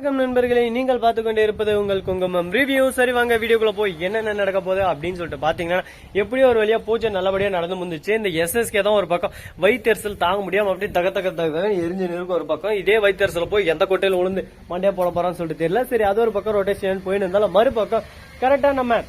வணக்கம் நண்பர்களே. நீங்கள் பார்த்து கொண்டே இருப்பது உங்கள் குங்குமம். ரிவ்யூ சரி வாங்க வீடியோக்குள்ள போய் என்னென்ன நடக்க போகுது அப்படின்னு சொல்லிட்டு பாத்தீங்கன்னா எப்படியோ ஒரு வழியா பூஜை நல்லபடியா நடந்து முடிஞ்சுச்சு. இந்த எஸ்எஸ்கே தான் ஒரு பக்கம். வயிற்றுச்சல் தாங்க முடியாம அப்படியே தக தக தக எரிஞ்சு நிற்கும் ஒரு பக்கம். இதே வயிற்றுச்சல் போய் எந்த கொட்டையில விழுந்து மண்டே போட போறான்னு சொல்லிட்டு தெரியல. சரி அது ஒரு பக்கம் ரொட்டேஷன் போயின்னு இருந்தாலும் மறுபக்கம் கரெக்டா நம்ம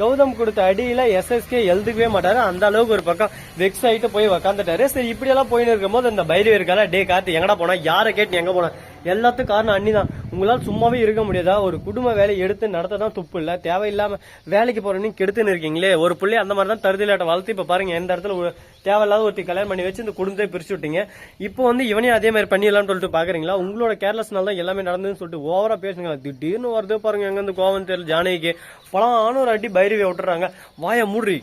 கௌதம் கொடுத்த அடியில எஸ்எஸ்கே எழுதுக்கவே மாட்டாரு. அந்த அளவுக்கு ஒரு பக்கம் வெக்ஸ் ஆயிட்டு போய் உக்காந்துட்டாரு. சரி இப்படி எல்லாம் போயின்னு இருக்கும்போது இந்த பைரவி இருக்கால டே காத்து எங்கடா போனா? யாரை கேட்டு எங்க போனா? எல்லாத்துக்கும் காரணம் அண்ணி தான் உங்களால் சும்மாவே இருக்க முடியாதா? ஒரு குடும்ப வேலையை எடுத்து நடத்த தான் துப்பு இல்லை. தேவையில்லாம வேலைக்கு போறேன்னு கெடுத்துன்னு இருக்கீங்களே. ஒரு பிள்ளை அந்த மாதிரி தான் தருதலாட்ட வளர்த்து இப்ப பாருங்க எந்த இடத்துல ஒரு தேவையில்லாத ஒருத்தி கல்யாணம் பண்ணி வச்சு இந்த குடும்பத்தை பிரிச்சு விட்டீங்க இப்போ வந்து இவனையும் அதே மாதிரி பண்ணிடலாம்னு சொல்லிட்டு பாக்குறீங்களா? உங்களோட கேர்லெஸ்னால தான் எல்லாமே நடந்ததுன்னு சொல்லிட்டு ஓவரா பேசுங்க திடீர்னு வருது பாருங்க எங்க இருந்து கோவம் தெரியல ஜானகிக்கு. பழம் ஆனூர் அடி பைரவி விட்டுறாங்க. வாய மூடி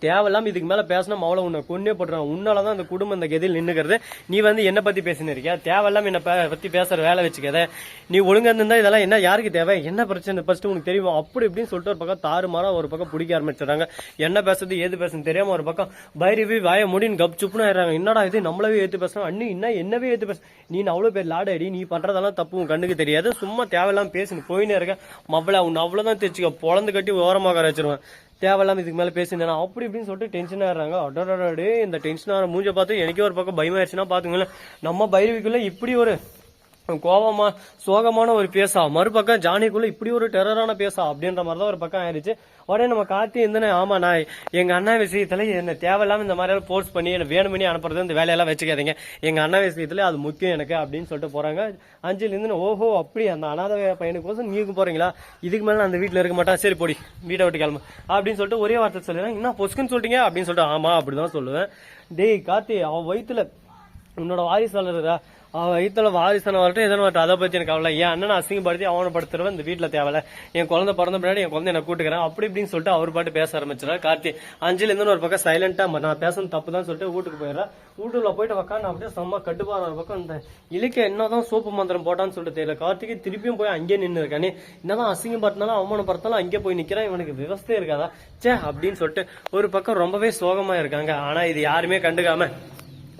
தேவையில்லாம இதுக்கு மேல பேசினா மவளை உன்னை கொன்னே போட்டுறான். உன்னாலதான் அந்த குடும்பம் இந்த கதியில் நின்னுக்கிறது. நீ வந்து என்ன பத்தி பேசினு இருக்கியா? தேவையில்லாம என்ன பே- பத்தி பேசுற வேலை வச்சுக்கத. நீ ஒழுங்கா இருந்தா இதெல்லாம் என்ன யாருக்கு தேவை? என்ன பிரச்சனை? ஃபர்ஸ்ட் உனக்கு தெரியும்? அப்படி இப்படின்னு சொல்லிட்டு ஒரு பக்கம் தாறுமாறா ஒரு பக்கம் பிடிக்க ஆரம்பிச்சிடுறாங்க. என்ன பேசுறது ஏது பேசுறது தெரியாம ஒரு பக்கம் பைரவி வாய முடின்னு கப் சுப்புன்னு ஆயிடுறாங்க. என்னடா இது? நம்மளவே ஏத்து பேசுறோம் அண்ணி என்ன என்னவே ஏத்து பேச நீ அவ்வளவு பேர் லாடடி நீ பண்றதெல்லாம் தப்பு உன் கண்ணுக்கு தெரியாது. சும்மா தேவையில்லாம பேசின்னு போயினே இருக்க. மவ்வள உன்னை அவ்வளவுதான் தெரிச்சுக்க பொழந்து கட்டி ஓரமாக வச்சிருவேன். தேவையில்லாம இதுக்கு மேல பேசியிருந்தேன்? அப்படி இப்படின்னு சொல்லிட்டு டென்ஷன் ஆடுறாங்க அடடடே இந்த டென்ஷன் ஆகிற மூஞ்ச பார்த்து எனக்கே ஒரு பக்கம் பயமாயிருச்சுன்னா பாத்துங்களேன். நம்ம பைரவிக்குள்ள இப்படி ஒரு கோவமா சோகமான ஒரு பேசா. மறுபக்கம் ஜானிக்குள்ள இப்படி ஒரு டெரரான பேசா அப்படின்ற மாதிரி தான் ஒரு பக்கம் ஆயிடுச்சு உடனே நம்ம காத்தி இருந்தேனே ஆமா நான் எங்க அண்ணா விஷயத்துல என்ன தேவையில்லாம இந்த மாதிரி போர்ஸ் பண்ணி என்ன வேணுமணி அனுப்புறது இந்த வேலையெல்லாம் வச்சுக்காதீங்க. எங்க அண்ணா விஷயத்துல அது முக்கியம் எனக்கு அப்படின்னு சொல்லிட்டு போறாங்க. அஞ்சலி இருந்து ஓஹோ அப்படி அந்த அனாத பையனுக்கோசம் நீங்க போறீங்களா? இதுக்கு மேல அந்த வீட்டுல இருக்க மாட்டான். சரி போடி வீட்டை விட்டு கிளம்பு. அப்படின்னு சொல்லிட்டு ஒரே வார்த்தை சொல்லுறேன் என்ன பொஸ்க்குன்னு சொல்லிட்டீங்க? அப்படின்னு சொல்லிட்டு ஆமா அப்படிதான் சொல்லுவேன். டேய் கார்த்தி அவன் வயிற்றுல உன்னோட வாரிசாளரா அவன் வயிற்றுல வாரிசான வரட்டும் எதனா வரட்டும் அதை பத்தி எனக்கு கவலை. என் அண்ணன் அசிங்கப்படுத்தி அவனை படுத்துறவன் இந்த வீட்டுல தேவையில்ல. என் குழந்தை பிறந்த பின்னாடி என் குழந்தை என்ன கூட்டுக்கிறேன். அப்படி இப்படின்னு சொல்லிட்டு அவர் பாட்டு பேச ஆரம்பிச்சிடறாரு. கார்த்தி அஞ்சலி இருந்து ஒரு பக்கம் சைலண்டா நான் பேசணும் தப்பு தான் சொல்லிட்டு வீட்டுக்கு போயிடுறேன் வீட்டுல போயிட்டு உக்காந்து அப்படியே செம்ம கட்டுப்பாடு ஒரு பக்கம் இந்த இலக்க என்னதான் சோப்பு மந்திரம் போட்டான்னு சொல்லிட்டு தெரியல. கார்த்திகை திருப்பியும் போய் அங்கேயே நின்று இருக்கானே. என்னதான் அசிங்கப்படுத்தினாலும் அவமானப்படுத்தினாலும் அங்கே போய் நிக்கிறான் இவனுக்கு விவசாயம் இருக்காதா? ச்சே அப்படின்னு சொல்லிட்டு ஒரு பக்கம் ரொம்பவே சோகமா இருக்காங்க ஆனா இது யாருமே கண்டுக்காம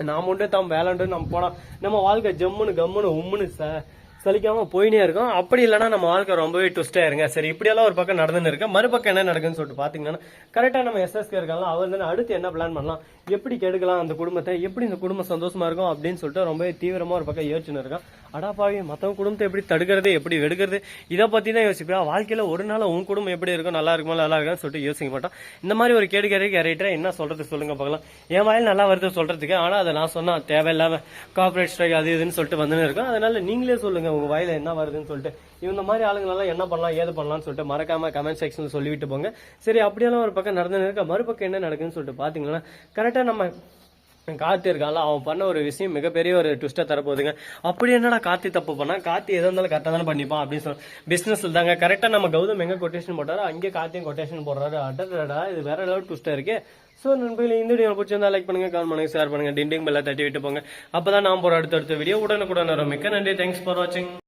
நாம் உண்டு தாம் வேலைண்டு நம்ம போனா நம்ம வாழ்க்கை ஜம்முன்னு கம்முன்னு உம்முன்னு சார் சலிக்காம போயினே இருக்கும். அப்படி இல்லைன்னா நம்ம வாழ்க்கை ரொம்பவே ட்விஸ்டாக இருங்க சரி இப்படியெல்லாம் ஒரு பக்கம் நடந்துன்னு இருக்கு. மறுபக்கம் என்ன நடக்குன்னு சொல்லிட்டு பார்த்தீங்கன்னா கரெக்டாக நம்ம எஸ்எஸ்கே இருக்காங்களா அவர் தானே அடுத்து என்ன பிளான் பண்ணலாம்? எப்படி கெடுக்கலாம் அந்த குடும்பத்தை? எப்படி இந்த குடும்பம் சந்தோஷமா இருக்கும் அப்படின்னு சொல்லிட்டு ரொம்பவே தீவிரமாக ஒரு பக்கம் யோசிச்சுன்னு இருக்கான் அடாப்பாவி மற்றவங்க குடும்பத்தை எப்படி தடுக்கிறது எப்படி வெடுக்கிறது? இதை பற்றி தான் யோசிப்பேன். வாழ்க்கையில் ஒரு நாள் உன் குடும்பம் எப்படி இருக்கும்? நல்லா இருக்குமா? நல்லா இருக்கான்னு சொல்லிட்டு யோசிக்க மாட்டோம். இந்த மாதிரி ஒரு கேடு கேடு கேரக்டரை என்ன சொல்றது சொல்லுங்க பார்க்கலாம். என் வாயில் நல்லா வருது சொல்றதுக்கு ஆனால் அதை நான் சொன்னால் தேவையில்லாமல் கார்பரேட் ஸ்ட்ரைக் அது இதுன்னு சொல்லிட்டு வந்துன்னு இருக்கும். அதனால நீங்களே சொல்லுங்க உங்க வயலில் என்ன வருதுன்னு சொல்லிட்டு. இந்த மாதிரி ஆளுங்களெல்லாம் என்ன பண்ணலாம் ஏது பண்ணலாம்னு சொல்லிட்டு மறக்காம கமெண்ட் செக்ஷன் சொல்லிவிட்டு போங்க. சரி அப்படியெல்லாம் ஒரு பக்கம் நடந்து இருக்க. மறுபக்கம் என்ன நடக்குதுன்னு சொல்லிட்டு பாத்தீங்கன்னா கரெக்டா நம்ம கார்த்தி இருக்கான்ல அவன் பண்ண ஒரு விஷயம் மிகப்பெரிய ஒரு ட்விஸ்டா தரப்போகுதுங்க. அப்படி என்னடா கார்த்தி தப்பு பண்ணா? கார்த்தி எதாக இருந்தாலும் கரெக்டாக தானே பண்ணிப்பான் அப்படின்னு சொல்லி பிசினஸ்ல தாங்க. கரெக்டா நம்ம கௌதம் எங்க கொட்டேஷன் போட்டாரோ அங்கே கார்த்தியும் கொட்டேஷன் போடுறாரு. அடடா இது வேற லெவல் ட்விஸ்டா இருக்கு. ஸோ நண்பர்களே இந்த வீடியோ பிடிச்சிருந்தா லைக் பண்ணுங்க கமெண்ட் பண்ணுங்க ஷேர் பண்ணுங்க டிண்டிங் பெல்லாம் தட்டி விட்டு போங்க. அப்பதான் நான் போற அடுத்த அடுத்த வீடியோ உடனுக்குடன் வரும். மிக்க நன்றி. தேங்க்ஸ் ஃபார் வாட்சிங்